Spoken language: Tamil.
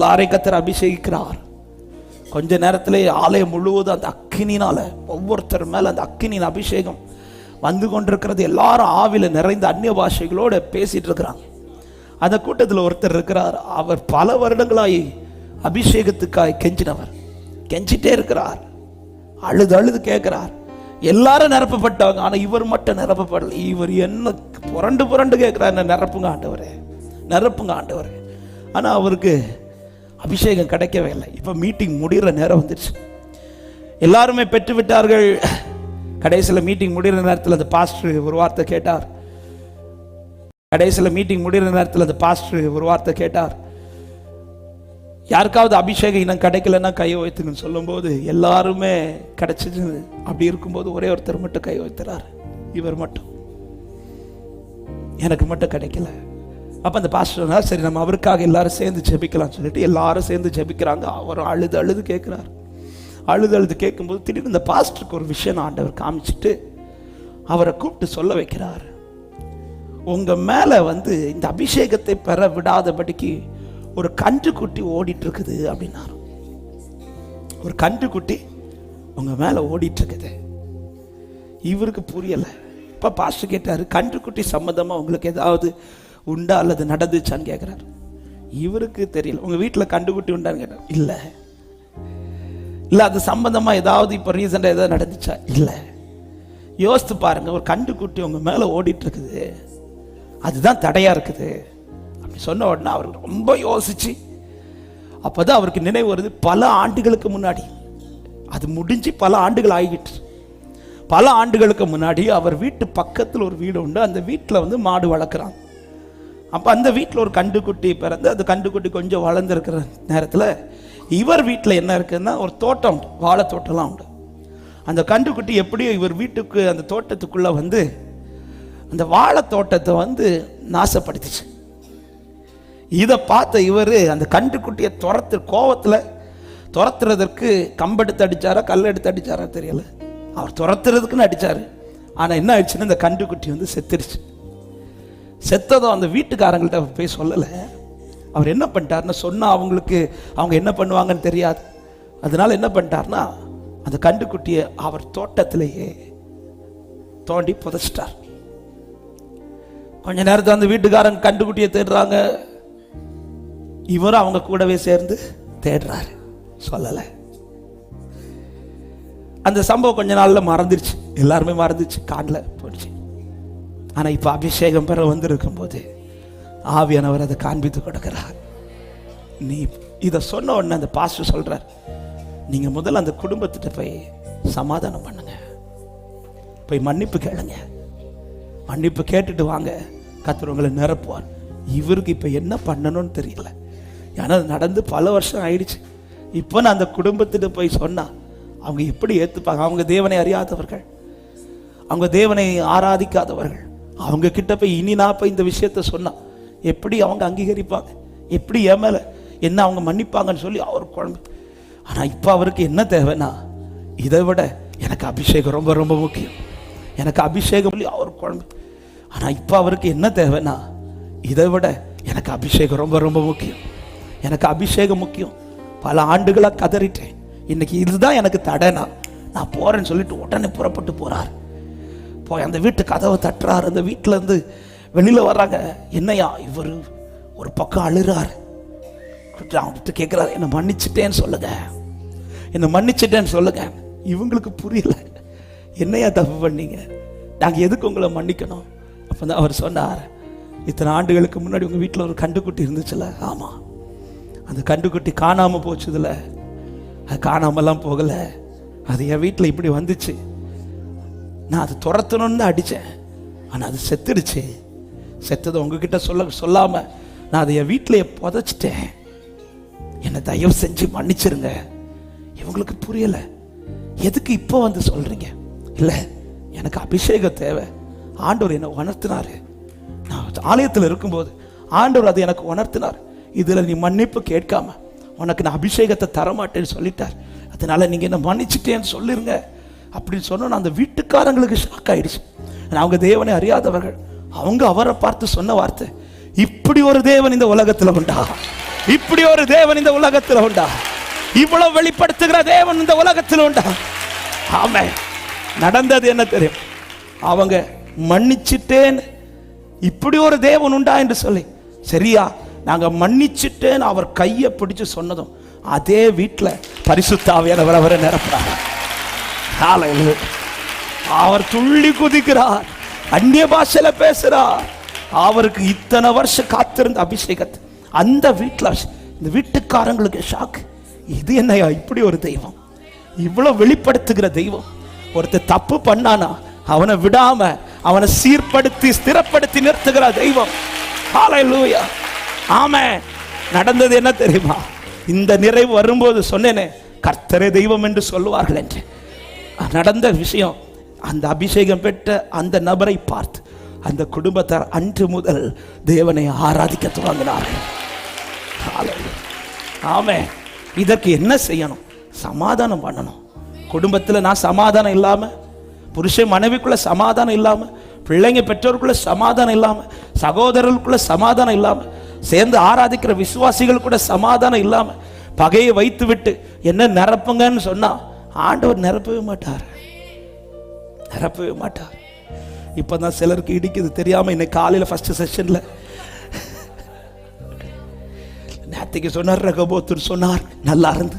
எல்லாரை கத்தர் அபிஷேகிக்கிறார். கொஞ்ச நேரத்திலே ஆலயம் முழுவதும் அந்த அக்கினினால் ஒவ்வொருத்தர் மேல அந்த அக்கினியின் அபிஷேகம் வந்து கொண்டிருக்கிறது. எல்லாரும் ஆவில நிறைந்த அந்நிய பாஷைகளோடு பேசிட்டு இருக்கிறாங்க. அந்த கூட்டத்தில் ஒருத்தர் இருக்கிறார். அவர் பல வருடங்களாய் அபிஷேகத்துக்காய் கெஞ்சினவர். கெஞ்சிட்டே இருக்கிறார். அழுது அழுது கேட்கிறார். எல்லாரும் நிரப்பப்பட்டவங்க ஆனால் இவர் மட்டும் நிரப்பப்படல. இவர் என்ன புரண்டு புரண்டு கேட்கிறார் என்ன நிரப்புங்க ஆண்டவரே நிரப்புங்க ஆண்டவரே. ஆனால் அவருக்கு அபிஷேகம் கிடைக்கவே இல்லை இப்போ மீட்டிங் முடிகிற நேரம் வந்துடுச்சு எல்லாருமே பெற்று விட்டார்கள் கடைசியில் மீட்டிங் முடிகிற நேரத்தில் அந்த பாஸ்டர் ஒரு வார்த்தை கேட்டார். கடைசியில் மீட்டிங் முடிகிற நேரத்தில் அந்த பாஸ்டர் ஒரு வார்த்தை கேட்டார். யாருக்காவது அபிஷேகம் இன்னும் கிடைக்கலன்னா கை வைத்துன்னு சொல்லும்போது எல்லாருமே கிடைச்சிது. அப்படி இருக்கும்போது ஒரே ஒருத்தர் மட்டும் கை வைத்துறாரு இவர் மட்டும். எனக்கு மட்டும் கிடைக்கல. அப்போ அந்த பாஸ்டர்னா சரி நம்ம அவருக்காக எல்லாரும் சேர்ந்து ஜெபிக்கலாம்னு சொல்லிட்டு எல்லாரும் சேர்ந்து ஜெபிக்கிறாங்க. அவர் அழுது அழுது கேட்குறாரு. அழுது அழுது கேட்கும்போது திடீர்னு இந்த பாஸ்டருக்கு ஒரு விஷயம் ஆண்டவர் காமிச்சிட்டு அவரை கூப்பிட்டு சொல்ல வைக்கிறார். உங்கள் மேலே வந்து இந்த அபிஷேகத்தை பெற விடாதபடிக்கு ஒரு கன்றுக்குட்டி ஓடிட்டு இருக்குது அப்படின்னாரு ஒரு கன்றுக்குட்டி உங்கள் மேலே ஓடிட்டு இருக்குது இவருக்கு புரியலை. இப்போ பாஸ்டர் கேட்டார் கன்றுக்குட்டி சம்மந்தமாக உங்களுக்கு ஏதாவது உண்டா அல்லது நடந்துச்சான்னு கேட்குறாரு இவருக்கு தெரியல. உங்க வீட்டில் கண்டுக்குட்டி உண்டான்னு கேட்டார். இல்லை. இல்லை அது சம்பந்தமா ஏதாவது இப்போ ரீசெண்டாக ஏதாவது நடந்துச்சா? இல்லை. யோசித்து பாருங்க ஒரு கண்டுக்குட்டி உங்கள் மேலே ஓடிட்டு இருக்குது அதுதான் தடையாக இருக்குது. அப்படி சொன்ன உடனே அவர் ரொம்ப யோசிச்சு அப்பதான் அவருக்கு நினைவு வருது பல ஆண்டுகளுக்கு முன்னாடி. அது முடிஞ்சு பல ஆண்டுகள் ஆகிட்டு. பல ஆண்டுகளுக்கு முன்னாடி அவர் வீட்டு பக்கத்தில் ஒரு வீடு உண்டு. அந்த வீட்டில் வந்து மாடு வளர்க்குறாங்க அப்போ அந்த வீட்டில் ஒரு கண்டுக்குட்டி பிறந்து அந்த கண்டுக்குட்டி கொஞ்சம் வளர்ந்துருக்கிற நேரத்தில் இவர் வீட்டில் என்ன இருக்குதுன்னா ஒரு தோட்டம் உண்டு வாழை தோட்டம்லாம் உண்டு. அந்த கண்டுக்குட்டி எப்படியோ இவர் வீட்டுக்கு அந்த தோட்டத்துக்குள்ளே வந்து அந்த வாழை தோட்டத்தை வந்து நாசப்படுத்திச்சு. இதை பார்த்த இவர் அந்த கண்டுக்குட்டியை துரத்து கோவத்தில் துரத்துறதற்கு கம்பெடுத்து அடிச்சாரா கல் எடுத்து அடிச்சாரா தெரியல. அவர் துரத்துறதுக்குன்னு அடித்தார் ஆனால் என்ன ஆயிடுச்சுன்னா இந்த கண்டுக்குட்டி வந்து செத்துருச்சு. செத்ததும் அந்த வீட்டுக்காரங்கள்ட்ட போய் சொல்லலை. அவர் என்ன பண்ணிட்டாருன்னா சொன்னால் அவங்களுக்கு அவங்க என்ன பண்ணுவாங்கன்னு தெரியாது. அதனால என்ன பண்ணிட்டாருன்னா அந்த கண்டுக்குட்டியை அவர் தோட்டத்திலேயே தோண்டி புதைச்சிட்டார். கொஞ்ச நேரத்தில் அந்த வீட்டுக்காரங்க கண்டுக்குட்டியை தேடுறாங்க. இவரும் அவங்க கூடவே சேர்ந்து தேடுறாரு. சொல்லலை. அந்த சம்பவம் கொஞ்ச நாளில் மறந்துருச்சு. எல்லாருமே மறந்துச்சு காட்டில் போயிடுச்சு. ஆனால் இப்போ அபிஷேகம் பெற வந்திருக்கும் போது ஆவியானவர் அதை காண்பித்து கொடுக்கிறார். நீ இதை சொன்ன உடனே அந்த பாஸ்டர் சொல்கிறார் நீங்கள் முதல்ல அந்த குடும்பத்திட்ட போய் சமாதானம் பண்ணுங்க. போய் மன்னிப்பு கேளுங்க. மன்னிப்பு கேட்டுட்டு வாங்க. கத்தர் உங்களை நிரப்புவார். இவருக்கு இப்போ என்ன பண்ணணும்னு தெரியல. ஏன்னா நடந்து பல வருஷம் ஆயிடுச்சு. இப்போ நான் அந்த குடும்பத்திட்ட போய் சொன்னால் அவங்க எப்படி ஏற்றுப்பாங்க அவங்க தேவனை அறியாதவர்கள். அவங்க தேவனை ஆராதிக்காதவர்கள். அவங்க கிட்ட போய் இனி நான் போய் இந்த விஷயத்த சொன்னா எப்படி அவங்க அங்கீகரிப்பாங்க? எப்படி என் மேலே என்ன அவங்க மன்னிப்பாங்கன்னு சொல்லி அவர் குழம்பு. ஆனால் இப்போ அவருக்கு என்ன தேவைன்னா இதை விட எனக்கு அபிஷேகம் ரொம்ப ரொம்ப முக்கியம். எனக்கு அபிஷேகம் சொல்லி அவர் குழம்பு. ஆனால் இப்போ அவருக்கு என்ன தேவைன்னா இதை விட எனக்கு அபிஷேகம் ரொம்ப ரொம்ப முக்கியம். எனக்கு அபிஷேகம் முக்கியம். பல ஆண்டுகளாக கதறிட்டேன். இன்னைக்கு இதுதான் எனக்கு தடைனா நான் போகிறேன்னு சொல்லிட்டு உடனே புறப்பட்டு போகிறார் போய் அந்த வீட்டு கதவை தட்டுறாரு. அந்த வீட்டிலேருந்து வெளியில் வர்றாங்க. என்னையா இவர்? ஒரு பக்கம் அழுறாரு. அவங்ககிட்ட கேட்குறாரு என்னை மன்னிச்சிட்டேன்னு சொல்லுங்க. என்னை மன்னிச்சிட்டேன்னு சொல்லுங்க. இவங்களுக்கு புரியல. என்னையா தப்பு பண்ணீங்க? நாங்கள் எதுக்கு உங்களை மன்னிக்கணும்? அப்பதான் அவர் சொன்னார் இத்தனை ஆண்டுகளுக்கு முன்னாடி உங்கள் வீட்டில் ஒரு கண்டுக்குட்டி இருந்துச்சுல? ஆமாம் அந்த கண்டுக்குட்டி காணாமல் போச்சுதுல. அது காணாமலாம் போகலை. அது என் வீட்டில் இப்படி வந்துச்சு. நான் அது துரத்தணும்னு தான் அடித்தேன். ஆனால் அது செத்துடுச்சு. செத்ததை உங்ககிட்ட சொல்ல சொல்லாமல் நான் அதை என் வீட்டிலையே புதைச்சிட்டேன். என்னை தயவு செஞ்சு மன்னிச்சிருங்க. இவங்களுக்கு புரியலை. எதுக்கு இப்போ வந்து சொல்கிறீங்க இல்லை எனக்கு அபிஷேகம் தேவை. ஆண்டவர் என்னை உணர்த்தினார். நான் ஆலயத்தில் இருக்கும்போது ஆண்டவர் அதை எனக்கு உணர்த்தினார். இதில் நீ மன்னிப்பு கேட்காம உனக்கு நான் அபிஷேகத்தை தரமாட்டேன்னு சொல்லிட்டார். அதனால நீங்கள் என்ன மன்னிச்சிட்டேன்னு சொல்லிருங்க. அப்படின்னு சொன்னோன்னு அந்த வீட்டுக்காரங்களுக்கு ஷாக் ஆயிடுச்சு. அவங்க தேவனை அறியாதவர்கள். அவங்க அவரை பார்த்து சொன்ன வார்த்தை இப்படி ஒரு தேவன் இந்த உலகத்தில் உண்டா? இப்படி ஒரு தேவன் இந்த உலகத்தில் உண்டா? இவ்வளவு வெளிப்படுத்துகிற தேவன் இந்த உலகத்தில் உண்டா? ஆமே நடந்தது என்ன தெரியும்? அவங்க மன்னிச்சிட்டேன். இப்படி ஒரு தேவன் உண்டா? என்று சொல்லி சரியா நாங்கள் மன்னிச்சிட்டேன் அவர் கையை பிடிச்சு சொன்னதும் அதே வீட்டில் பரிசுத்தாவியானவர் அவரை நிரப்புறாங்க காலையில் அவர் துள்ளி குதிக்கிறார். அந்நிய பாஷையில பேசுகிறார் அவருக்கு இத்தனை வருஷம் காத்திருந்த அபிஷேகத்தை அந்த வீட்டில் இந்த வீட்டுக்காரங்களுக்கு ஷாக். இது என்னையா இப்படி ஒரு தெய்வம்? இவ்வளவு வெளிப்படுத்துகிற தெய்வம். ஒருத்தர் தப்பு பண்ணானா அவனை விடாம அவனை சீர்படுத்தி ஸ்திரப்படுத்தி நிறுத்துகிற தெய்வம். ஹalleluya ஆமென் நடந்தது என்ன தெரியுமா? இந்த நிறைவு வரும்போது சொன்னேனே கர்த்தரே தெய்வம் என்று சொல்லுவார்கள் என்று. நடந்த விஷயம். அந்த அபிஷேகம் பெற்ற அந்த நபரை பார்த்து அந்த குடும்பத்தார் அன்று முதல் தேவனை ஆராதிக்க துவங்கினார்கள் ஆமே இதற்கு என்ன செய்யணும்? சமாதானம் பண்ணணும். குடும்பத்தில் நான் சமாதானம் இல்லாமல் புருஷன் மனைவிக்குள்ள சமாதானம் இல்லாமல் பிள்ளைங்க பெற்றோருக்குள்ள சமாதானம் இல்லாமல் சகோதரர்களுக்குள்ள சமாதானம் இல்லாமல் சேர்ந்து ஆராதிக்கிற விசுவாசிகள் கூட சமாதானம் இல்லாமல் பகையை வைத்து விட்டு என்ன நிரப்புங்கன்னு சொன்னால் ஆண்டவர் நிரப்பவே மாட்டார். நிரப்பவே மாட்டார். இப்பதான் சிலருக்கு இடிக்குது. தெரியாம இன்னைக்கு காலையில ஃபர்ஸ்ட் செஷன்ல நேற்றுக்கு சொன்னார் ரகபோத்தர் சொன்னார் நல்லா இருந்து.